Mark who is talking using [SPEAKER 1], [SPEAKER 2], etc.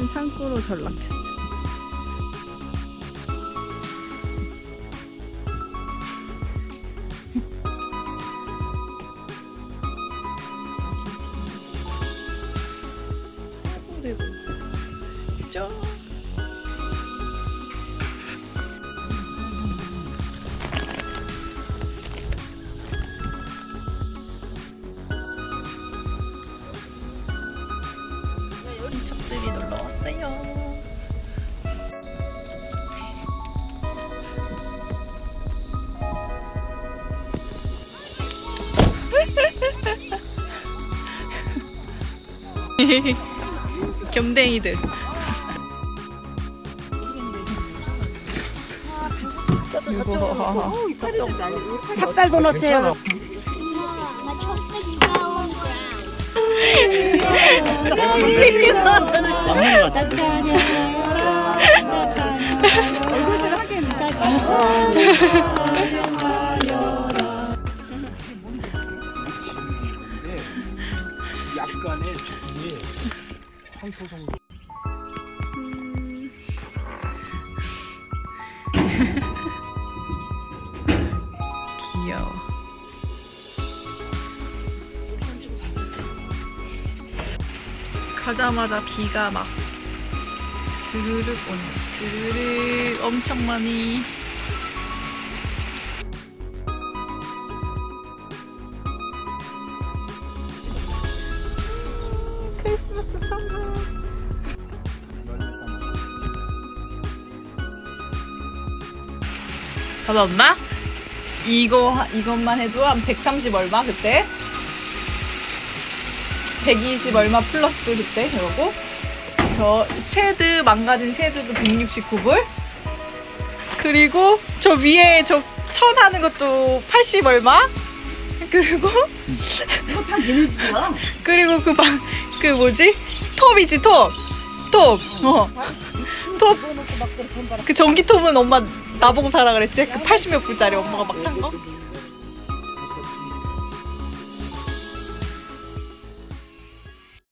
[SPEAKER 1] 혜진은 창고로 전락했어. 쭉친 겸댕이들. 우와.
[SPEAKER 2] 삭살 도넛이에요.
[SPEAKER 3] 약간의 황토 정도.
[SPEAKER 1] 귀여워. 가자마자 비가 막 스르륵 오네. 스르륵 엄청 많이. 크리스마스 선물. 봐봐 엄마. 이거 하- 이것만 해도 한 130 얼마 그때? 120 얼마 플러스 그때 그러고 저 쉐드 망가진 쉐드도 169불 그리고 저 위에 저 천 하는 것도 80 얼마 그리고. 그리고 그 방 그 뭐지? 톱이지 톱 톱 어 톱 그 전기톱은 엄마 나보고 사라 그랬지? 그 80몇 불짜리 엄마가 막 산 거?